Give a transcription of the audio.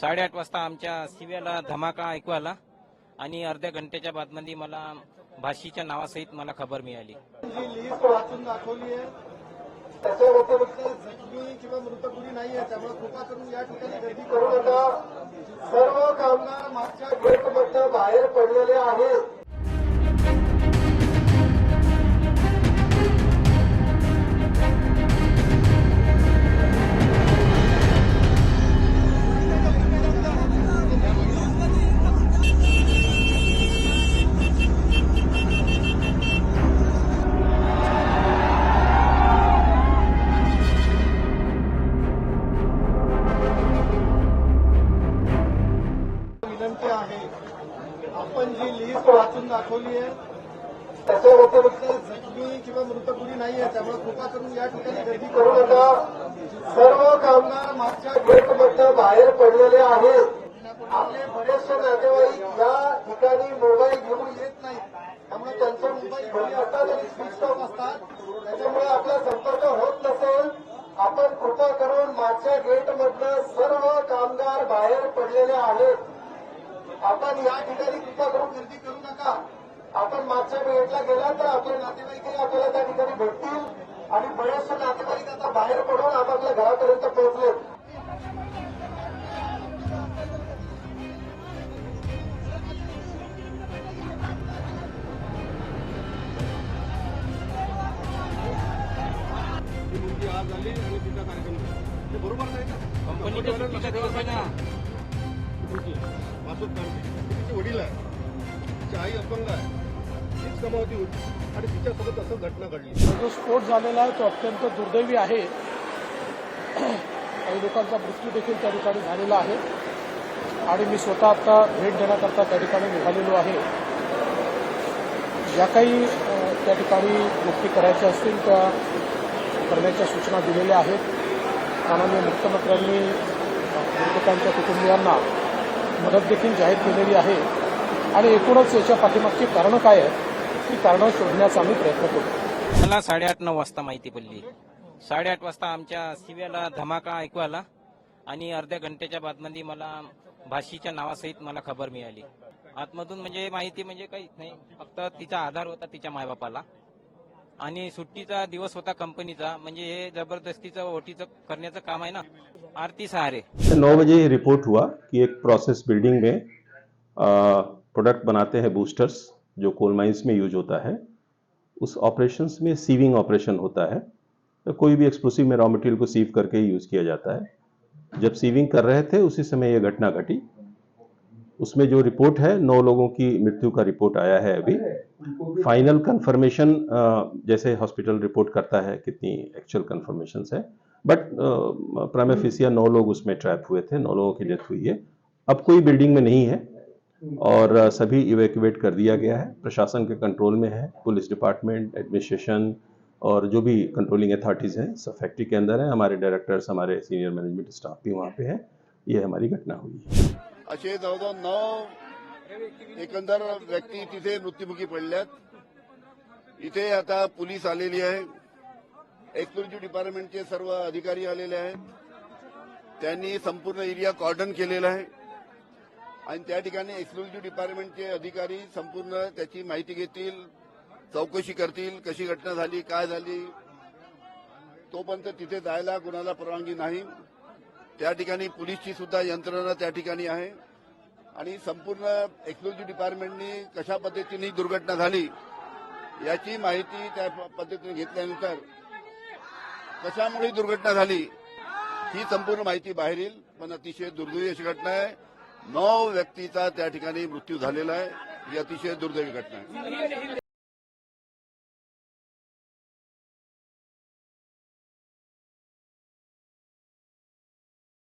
साडेआठ वाजता आमच्या सिव्याला धमाका ऐकू आला आणि अर्ध्या घंट्याच्या बादमध्ये मला भाषीच्या नावासहित मला खबर मिळाली. लिस्ट वाचून दाखवली आहे. त्याच्या व्यतिरिक्त जखमी किंवा मृत कुणी नाही आहे. त्यामुळे कृपा करून या ठिकाणी गर्दी करू नका. सर्व कामगार मागच्या गेटमध्ये बाहेर पडलेले आहेत. जी लिस्ट वाचून दाखवली आहे. त्याच्या व्यतिरिक्त जखमी किंवा मृत कुणी नाही आहे त्यामुळे कृपा करून या ठिकाणी गर्दी करू नका. सर्व कामगार मागच्या गेटमधनं बाहेर पडलेले आहेत. आपले बरेचसे नातेवाईक या ठिकाणी मोबाईल घेऊन येत नाहीत. त्यामुळे त्यांचे मोबाईल घरी असतात आणि स्विच ऑफ असतात. त्याच्यामुळे आपला संपर्क होत नसेल. आपण कृपा करून मागच्या गेटमधनं सर्व कामगार बाहेर पडलेले आहेत. आपण या ठिकाणी कृपा करून गर्दी करू नका. आपण मागच्या गेटला गेला तर आपले नातेवाईकही आपल्याला त्या ठिकाणी भेटतील. आणि बरेचसे नातेवाईक आता बाहेर पडून आपापल्या घरापर्यंत पोहोचले आज आली आणि तिचा कार्यक्रम झाला. ते बरोबर नाही का? मुलगी वासुद तिचे वडील आहे. तिची आई अपंग आहे. तीच कमावती होती. आणि तिच्यासोबत असं घटना घडली. जो स्फोट झालेला आहे तो अत्यंत दुर्दैवी आहे. काही लोकांचा मृत्यू देखील त्या ठिकाणी झालेला आहे. आणि मी स्वतः आता भेट देण्याकरता त्या ठिकाणी निघालेलो आहे. ज्या काही त्या ठिकाणी गोष्टी करायच्या असतील त्या करण्याच्या सूचना दिलेल्या आहेत. माननीय मुख्यमंत्र्यांनी मृतकांच्या कुटुंबियांना मदत देखील जाहीर केलेली आहे. आणि एकूणच याच्या पाठीमागची कारणं काय आहेत ती कारणं शोधण्याचा आम्ही प्रयत्न करू. मला साडेआठ नऊ वाजता माहिती पडली. साडेआठ वाजता आमच्या सिव्याला धमाका ऐकू आला आणि अर्ध्या घंट्याच्या बादमध्ये मला भाषीच्या नावासहित मला खबर मिळाली. आतमधून म्हणजे माहिती म्हणजे काहीच नाही. फक्त तिचा आधार होता तिच्या मायबापाला. आणि सुट्टीचा दिवस होता कंपनीचा, म्हणजे हे जबरदस्तीचं ओटीचं करण्याचं काम आहे ना. आरती सहारे. नौ बजे रिपोर्ट हुआ कि एक प्रोसेस बिल्डिंग में प्रोडक्ट बनाते हैं बूस्टर्स जो कोल माइंस में यूज़ होता है। उस ऑपरेशंस में सीविंग ऑपरेशन होता है। तो कोई भी एक्सप्लोसिव में रॉ मटेरियल को सीव करके ही यूज़ किया जाता है। जब सीविंग कर रहे थे, उसी समय यह घटना घटी। उसमें जो रिपोर्ट है नौ लोगों की मृत्यु का रिपोर्ट आया है अभी। फाइनल कंफर्मेशन जैसे हॉस्पिटल रिपोर्ट करता है कितनी एक्चुअल कंफर्मेशन है। बट प्राइमेफिसिया नौ लोग उसमें ट्रैप हुए थे नौ लोगों की डेथ हुई है। अब कोई बिल्डिंग में नहीं है और सभी इवैक्यूएट कर दिया गया है। प्रशासन के कंट्रोल में है पुलिस डिपार्टमेंट एडमिनिस्ट्रेशन और जो भी कंट्रोलिंग अथॉरिटीज़ हैं सब फैक्ट्री के अंदर है। हमारे डायरेक्टर्स हमारे सीनियर मैनेजमेंट स्टाफ भी वहाँ पे है। ये हमारी घटना हुई है। असे जवळजवळ नऊ एकंदर व्यक्ती तिथे मृत्युमुखी पडल्यात. इथे आता पोलीस आलेली आहे. एक्सक्लुझिव्ह डिपार्टमेंटचे सर्व अधिकारी आलेले आहेत. त्यांनी संपूर्ण एरिया कॉर्डन केलेला आहे. आणि त्या ठिकाणी एक्सक्लुझिव्ह डिपार्टमेंटचे अधिकारी संपूर्ण त्याची माहिती घेतील चौकशी करतील कशी घटना झाली काय झाली तोपर्यंत तिथे जायला कुणाला परवानगी नाही. त्या ठिकाणी पोलीसची सुद्धा यंत्रणा त्या ठिकाणी आहे. आणि संपूर्ण एक्सक्लुझिव्ह डिपार्टमेंटनी कशा पद्धतीने दुर्घटना झाली याची माहिती त्या पद्धतीने घेतल्यानंतर कशामुळे दुर्घटना झाली ही संपूर्ण माहिती बाहेर येईल पण अतिशय दुर्दैवी अशी घटना आहे. नऊ व्यक्तीचा त्या ठिकाणी मृत्यू झालेला आहे ही अतिशय दुर्दैवी घटना आहे.